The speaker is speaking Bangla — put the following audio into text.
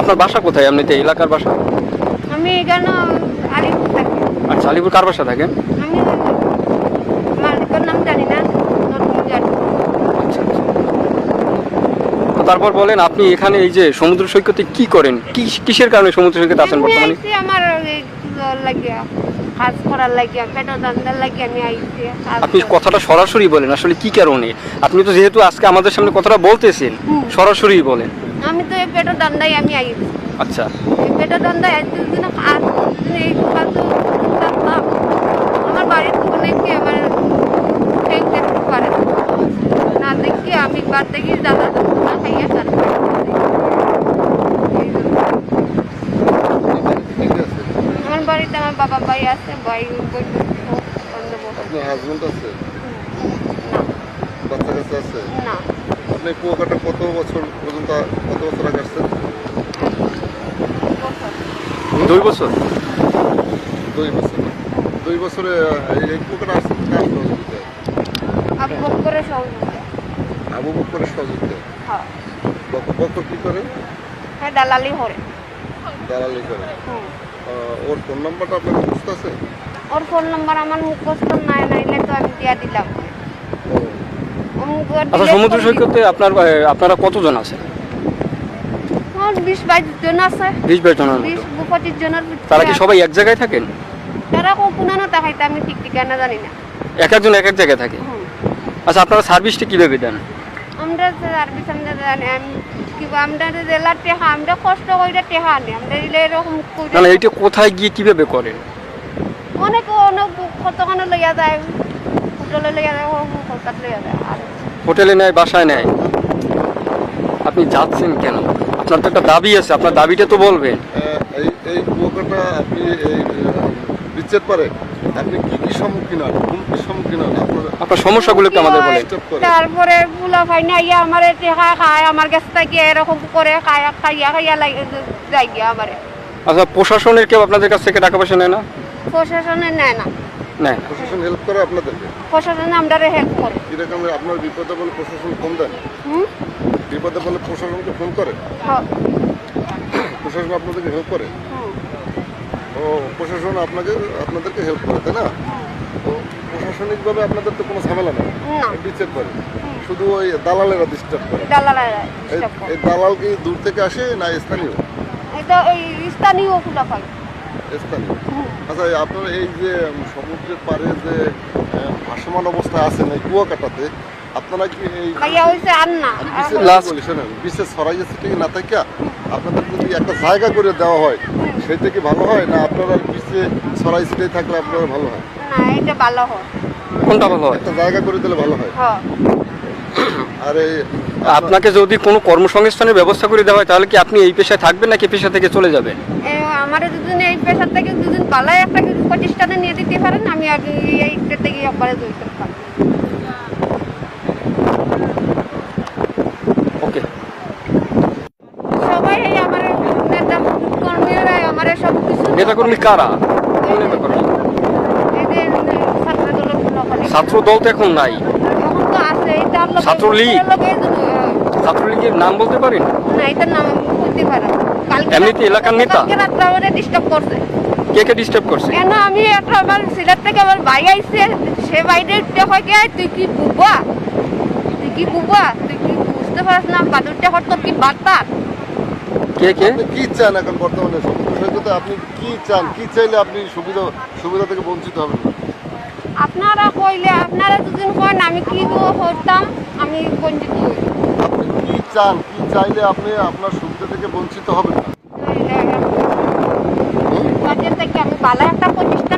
আপনার বাসা কোথায়? আপনি এমনিতে এলাকার বাসা। আমি এখানে আলিপুর থাকি। আচ্ছা আলিপুর কার বাসা থাকেন? আমি মালিকের নাম জানি না আচ্ছা আচ্ছা। তো তারপর বলেন আপনি এখানে এই যে সমুদ্র সৈকতে কি করেন? কি কিসের কারণে সমুদ্র সৈকতে আছেন বর্তমানে? আমার লাগিয়া কাজ করার লাগিয়া পেটো দান্দার লাগিয়া আমি আইছি। আপনি কথাটা সরাসরি বলেন আসলে কি কারণে? আপনি তো যেহেতু আজকে আমাদের সামনে কথাটা বলতেছেন। সরাসরি বলেন। আমি তো এই পেটো দান্দাই আমি আইছি আচ্ছা। এই পেটো দান্দায় আজ দুদিন কাজ দুদিন এই কাজ থাকলাম আমার বাড়ির কি আমার ঠিক দেখতে পারে না। দেখি আমি বাদ দেখি দাদা না খাইয়া তারপরে আমার বাড়িতে আমার বাবা ভাই আছে ভাই আপনার হাজবেন্ড আছে না বাচ্চা কাছে আছে না আপনি কুয়াকাটা কত বছর পর্যন্ত কত বছর আগে আসছেন? দুই বছর। দুই বছর। দুই বছরে এই- কুয়াকাটা আসছেন কার আবু সহযোগিতা আবু হ্যাঁ। কি করে? হ্যাঁ দালালি করে। দালালি করে। ওর ফোন নাম্বারটা আপনার মুখস্থ আছে? ওর ফোন নাম্বার আমার মুখস্থ নাই নাইলে তো আমি দিয়া দিলাম। আচ্ছা সমুদ্র সৈকতে আপনার আপনারা কতজন আছেন। বিশ বাইশ জন আছে। বিশ বাইশ জনের বিশ পঁচিশ জনের তারা কি সবাই এক জায়গায় থাকেন? তারা আমি ঠিক ঠিকানা জানি না। এক একজন এক এক জায়গায় থাকে। আচ্ছা আপনারা সার্ভিসটা কীভাবে দেন? আমরা সার্ভিস আমরা জানি কি আমরা জেলার টেহা আমরা কষ্ট করে টেহা আনি আমরা দিলে এরকম না না এইটা কোথায় গিয়ে কীভাবে করেন অনেক অনেক কতখানে লইয়া যায় হোটেলে লইয়া যায় হোটেল লইয়া যায় আর হোটেলে নেয় বাসায় নেয়। আপনি যাচ্ছেন কেন? আপনার তো একটা দাবি আছে আপনার দাবিটা তো বলবেন। এই এই কুয়াকাটা আপনি এই বিচ্ছেদ পারে। আপনি কি কি সম্মুখীন হন? সম্মুখীন হন? আপনার সমস্যাগুলো আমাদের বলেন। তারপরে ইয়া আমার টেকা খায় আমার কাছ থেকে এরকম করে খায়া খাইয়া খাইয়া লাগে যাই গিয়া আমারে। আচ্ছা প্রশাসনের কেউ আপনাদের কাছ থেকে টাকা পয়সা নেয় না? প্রশাসনে নেয় না। না। প্রশাসন হেল্প করে আপনাদেরকে? প্রশাসনে আমরা হেল্প করে। কীরকম আপনার বিপদে বলে প্রশাসন ফোন দেন হুম? বিপদে বলে প্রশাসনকে ফোন করে? হ্যাঁ, প্রশাসন আপনাদেরকে হেল্প করে? হুম, ও প্রশাসন আপনাকে আপনাদেরকে হেল্প করে তাই না? তো প্রশাসনিকভাবে আপনাদের তো কোনো ঝামেলা নেই? না। করে। শুধু ওই দালালেরা ডিস্টার্ব করে। এই দালাল কি দূর থেকে আসে না স্থানীয়? এটা ওই স্থানীয় স্থানীয় আচ্ছা আপনার এই যে সমুদ্রের পাড়ে যে ভাসমান অবস্থায় আছেন এই কুয়াকাটাতে আপনারা কি এই বিশেষ Last- বলি ছড়াই গেছে ঠিক না থাকে আপনাদের যদি একটা জায়গা করে দেওয়া হয় সেটা কি ভালো হয়? না আপনারা বিচে ছড়াই ছিটাই থাকলে আপনারা ভালো হয়? না এটা ভালো হয়। কোনটা ভালো হয়? একটা জায়গা করে দিলে ভালো হয়। হ্যাঁ। আর আপনাকে যদি কোনো কর্মসংস্থানের ব্যবস্থা করে দেওয়া হয় তাহলে কি আপনি এই পেশায় থাকবেন নাকি পেশা থেকে চলে যাবেন? আমার দুদিন এই পেশার থেকে দুদিন পালাই একটা কিছু প্রতিষ্ঠানে নিয়ে দিতে পারেন আমি আর এইটা থেকে একবারে পারি ওকে। সবাই এই আমার নেতা কর্মীরা আমার সব কিছু নেতাকর্মী কারা? কোন নেতাকর্মী এই যে ছাত্র দলের লোকালি ছাত্র দল তো এখন নাই। ছাত্রলীগ? ছাত্রলীগের নাম বলতে পারেন? না নাম বলতে পারো কালকে এমনিতে এলাকার নেতা? কালকে রাত্রে আমাদের ডিস্টার্ব করছে। কে কে ডিস্টার্ব করছে? কেন আমি একটা আমার সিলেট থেকে আমার ভাই আইছে সে বাইরে উঠতে হয় কি? তুই কি বুবা? তুই কি বুবা? তুই কি বুঝতে পারছ না? বাদুরটা হট তোর কি বার্তা? কে কে? কি চান এখন বর্তমানে? আপনি কি চান? কি চাইলে আপনি সুবিধা সুবিধা থেকে বঞ্চিত হবেন? আপনারা কইলে আপনারা দুদিন করেন আমি কি করতাম? আমি বঞ্চিত হই। কি চান কি চাইলে আপনি আপনার সুবিধা থেকে বঞ্চিত হবেন না আমি ভালো একটা আমি